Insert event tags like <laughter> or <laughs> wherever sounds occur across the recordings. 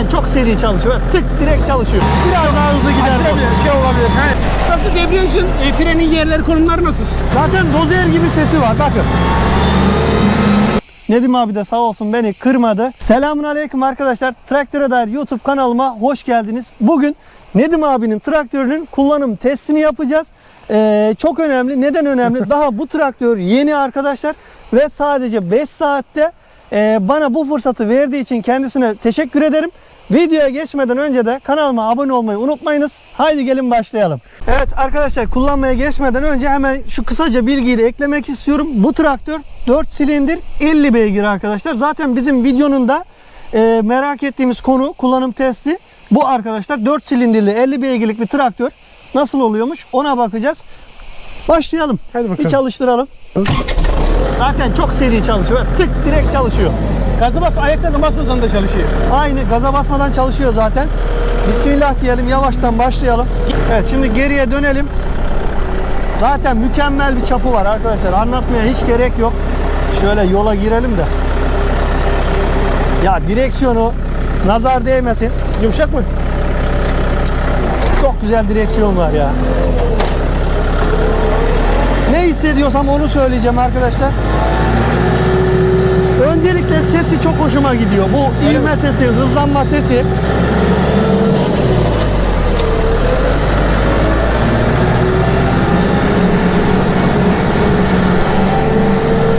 Zaten çok seri çalışıyor. Tık direkt çalışıyor. Biraz daha hızlı gider. Açılabilir, şey olabilir. He. Nasıl debriyajın, e, frenin yerleri, konumları nasıl? Zaten dozer gibi sesi var bakın. Nedim abi de sağ olsun beni kırmadı. Selamun aleyküm arkadaşlar. Traktöre dair YouTube kanalıma hoş geldiniz. Bugün Nedim abinin traktörünün kullanım testini yapacağız. Ee, çok önemli. Neden önemli? <laughs> Daha bu traktör yeni arkadaşlar ve sadece 5 saatte e, bana bu fırsatı verdiği için kendisine teşekkür ederim. Videoya geçmeden önce de kanalıma abone olmayı unutmayınız. Haydi gelin başlayalım. Evet arkadaşlar kullanmaya geçmeden önce hemen şu kısaca bilgiyi de eklemek istiyorum. Bu traktör 4 silindir 50 beygir arkadaşlar. Zaten bizim videonun da e, merak ettiğimiz konu kullanım testi bu arkadaşlar. 4 silindirli 50 beygirlik bir traktör nasıl oluyormuş ona bakacağız. Başlayalım. Hadi bakalım. Bir çalıştıralım. Zaten çok seri çalışıyor. Tık direkt çalışıyor. Gazı bas, ayak gazı basmasan da çalışıyor. Aynı gaza basmadan çalışıyor zaten. Bismillah diyelim yavaştan başlayalım. Evet şimdi geriye dönelim. Zaten mükemmel bir çapı var arkadaşlar. Anlatmaya hiç gerek yok. Şöyle yola girelim de. Ya direksiyonu nazar değmesin. Yumuşak mı? Çok güzel direksiyon var ya. Hissediyorsam onu söyleyeceğim arkadaşlar. Öncelikle sesi çok hoşuma gidiyor. Bu ivme sesi, hızlanma sesi.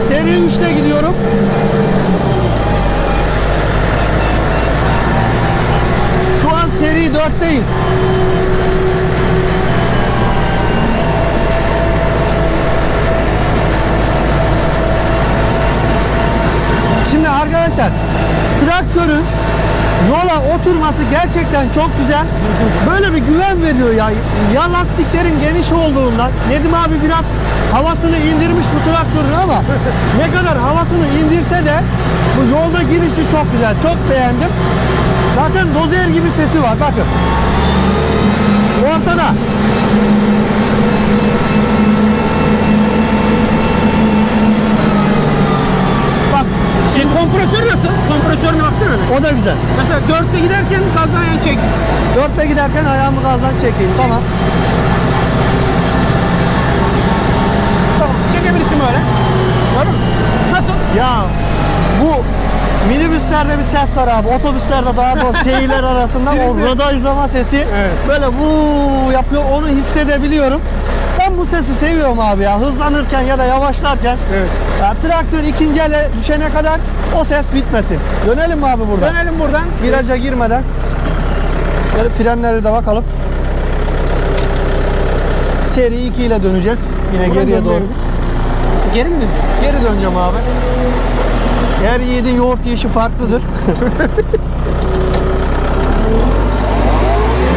Seri 3'te gidiyorum. Şu an seri 4'teyiz. Şimdi arkadaşlar traktörün yola oturması gerçekten çok güzel. Böyle bir güven veriyor ya. Ya lastiklerin geniş olduğundan Nedim abi biraz havasını indirmiş bu traktörün ama ne kadar havasını indirse de bu yolda gidişi çok güzel. Çok beğendim. Zaten dozer gibi sesi var bakın. Ortada. Bak, şey, kompresör nasıl? Kompresörüne baksana bir. O da güzel. Mesela dörtte giderken gazdan yan çek. Dörtte giderken ayağımı gazdan çekeyim. Tamam. Tamam, çekebilirsin böyle. Var mı? Nasıl? Ya bu minibüslerde bir ses var abi. Otobüslerde daha doğrusu <laughs> şehirler arasında o rodajlama sesi Evet. böyle bu yapıyor. Onu hissedebiliyorum. Ben bu sesi seviyorum abi ya. Hızlanırken ya da yavaşlarken. Evet. Ya, traktör ikinci ele düşene kadar o ses bitmesin. Dönelim mi abi burada? Dönelim buradan. Viraja girmeden. Şöyle frenleri de bakalım. Seri 2 ile döneceğiz. Yine Buradan geriye doğru. Geri mi? Geri döneceğim abi. Her yiğidin yoğurt yiyişi farklıdır. <laughs>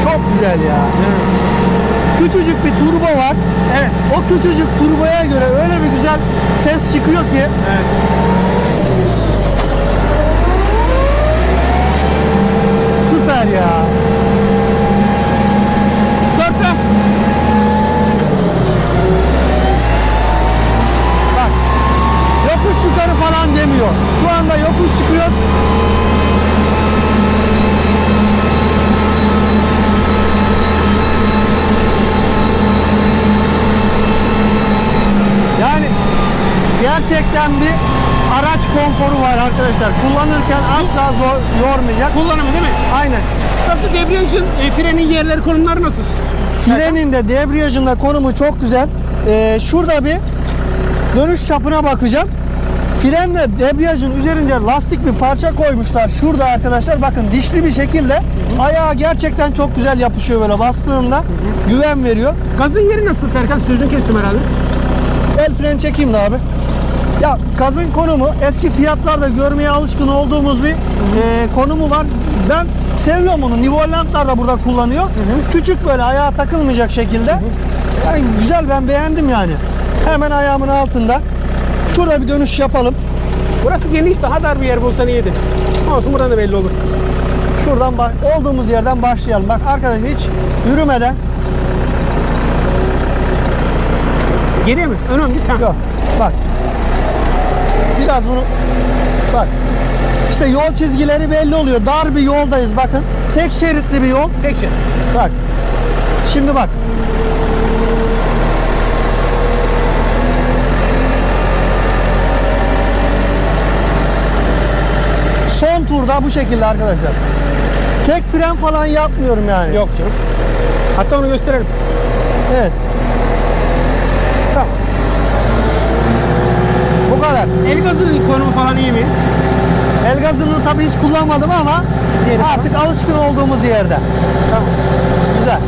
Çok güzel ya. Küçücük bir turbo var. Evet. O küçücük turboya göre öyle bir güzel ses çıkıyor ki. Evet. Süper ya. Dörtte. Bak. Yokuş yukarı falan demiyor. Anda yokuş çıkıyoruz. Yani gerçekten bir araç konforu var arkadaşlar. Kullanırken asla zor yormayacak. Kullanımı değil mi? Aynen. Nasıl debriyajın, e, frenin yerleri, konumları nasıl? Frenin de debriyajın da konumu çok güzel. Ee, şurada bir dönüş çapına bakacağım. Frenle debriyajın üzerinde lastik bir parça koymuşlar. Şurada arkadaşlar bakın dişli bir şekilde ayağa gerçekten çok güzel yapışıyor böyle bastığında güven veriyor. Gazın yeri nasıl Serkan? Sözünü kestim herhalde. El fren çekeyim de abi. Ya gazın konumu eski fiyatlarda görmeye alışkın olduğumuz bir e, konumu var. Ben seviyorum onu. Nivolandlar da burada kullanıyor. Küçük böyle ayağa takılmayacak şekilde. Yani güzel ben beğendim yani. Hemen ayağımın altında. Şurada bir dönüş yapalım. Burası geniş, daha dar bir yer bulsan iyiydi. Olsun buradan da belli olur. Şuradan bak olduğumuz yerden başlayalım. Bak arkadaşlar hiç yürümeden Geriye mi? Öne mi? Tamam. Yok. Bak. Biraz bunu bak. İşte yol çizgileri belli oluyor. Dar bir yoldayız bakın. Tek şeritli bir yol. Tek şey. Bak. Şimdi bak. Son turda bu şekilde arkadaşlar. Tek fren falan yapmıyorum yani. Yok canım. Hatta onu gösterelim. Evet. Tamam. Bu kadar. El gazının konumu falan iyi mi? El gazını tabii hiç kullanmadım ama Diğeri artık alışkın olduğumuz yerde. Tamam. Güzel.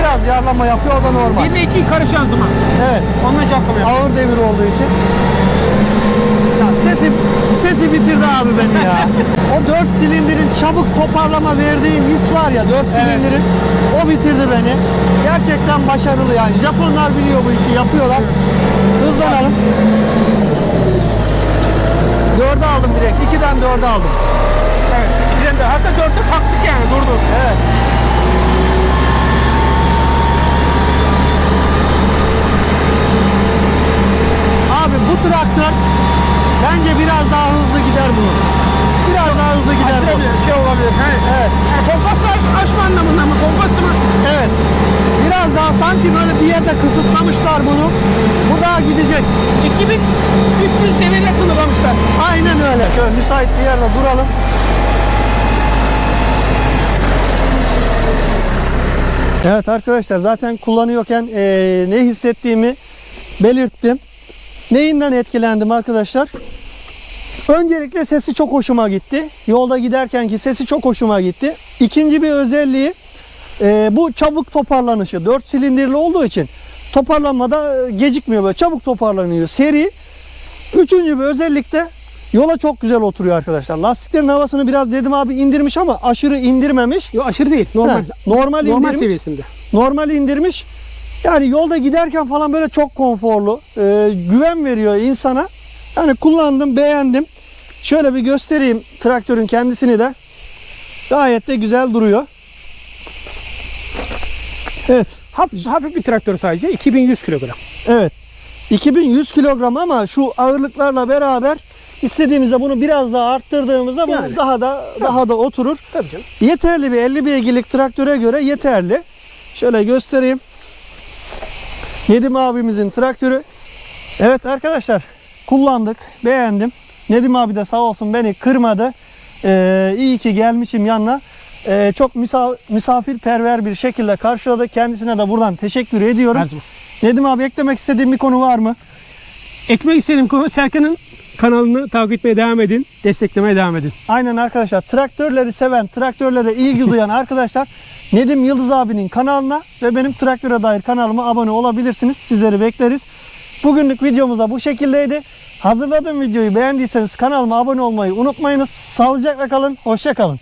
Biraz yarlama yapıyor o da normal. 1 ile 2 karı şanzıman. Evet. Onunla yapıyor. Ağır devir olduğu için. Sesi bitirdi abi beni ya. <laughs> o 4 silindirin çabuk toparlama verdiği his var ya 4 silindirin o bitirdi beni. Gerçekten başarılı yani. Japonlar biliyor bu işi yapıyorlar. Hızlanalım. 4'e aldım direkt. 2'den 4'e aldım. Evet. İkiden de. Hatta 4'te kalktık yani durdu. Evet. Abi bu traktör bence biraz daha hızlı gider bunu. Biraz daha hızlı gider bu. Açılabilir, şey olabilir. He. Evet. Yani pompası aş, aşma anlamında mı? Pompası mı? Evet. Biraz daha sanki böyle bir yerde kısıtlamışlar bunu. Bu daha gidecek. 2300 devirle sınırlamışlar. Aynen öyle. Şöyle müsait bir yerde duralım. Evet arkadaşlar zaten kullanıyorken eee, ne hissettiğimi belirttim. Neyinden etkilendim arkadaşlar? Öncelikle sesi çok hoşuma gitti. Yolda giderkenki sesi çok hoşuma gitti. İkinci bir özelliği eee, bu çabuk toparlanışı. 4 silindirli olduğu için toparlanmada e, gecikmiyor böyle çabuk toparlanıyor. Seri. Üçüncü bir özellik de yola çok güzel oturuyor arkadaşlar. Lastiklerin havasını biraz dedim abi indirmiş ama aşırı indirmemiş. Yok aşırı değil. Normal. Ha, normal normal indirmiş. seviyesinde. Normal indirmiş. Yani yolda giderken falan böyle çok konforlu. Ee, güven veriyor insana. Yani kullandım, beğendim. Şöyle bir göstereyim traktörün kendisini de. Gayet de güzel duruyor. Evet. Hafif, hafif bir traktör sadece. 2100 kilogram. Evet. 2100 kilogram ama şu ağırlıklarla beraber istediğimizde bunu biraz daha arttırdığımızda bu Yani. daha da daha da oturur. Tabii canım. Yeterli bir 50 beygirlik traktöre göre yeterli. Şöyle göstereyim. Nedim abimizin traktörü. Evet arkadaşlar kullandık, beğendim. Nedim abi de sağ olsun beni kırmadı. Ee, iyi ki gelmişim yanına. Ee, çok misa- misafirperver bir şekilde karşıladı. Kendisine de buradan teşekkür ediyorum. Her zaman. Nedim abi eklemek istediğim bir konu var mı? Ekmek istediğim konu Serkan'ın kanalını takip etmeye devam edin. Desteklemeye devam edin. Aynen arkadaşlar traktörleri seven, traktörlere ilgi <laughs> duyan arkadaşlar Nedim Yıldız abinin kanalına ve benim traktöre dair kanalıma abone olabilirsiniz. Sizleri bekleriz. Bugünlük videomuz da bu şekildeydi. Hazırladığım videoyu beğendiyseniz kanalıma abone olmayı unutmayınız. Sağlıcakla kalın, hoşça kalın.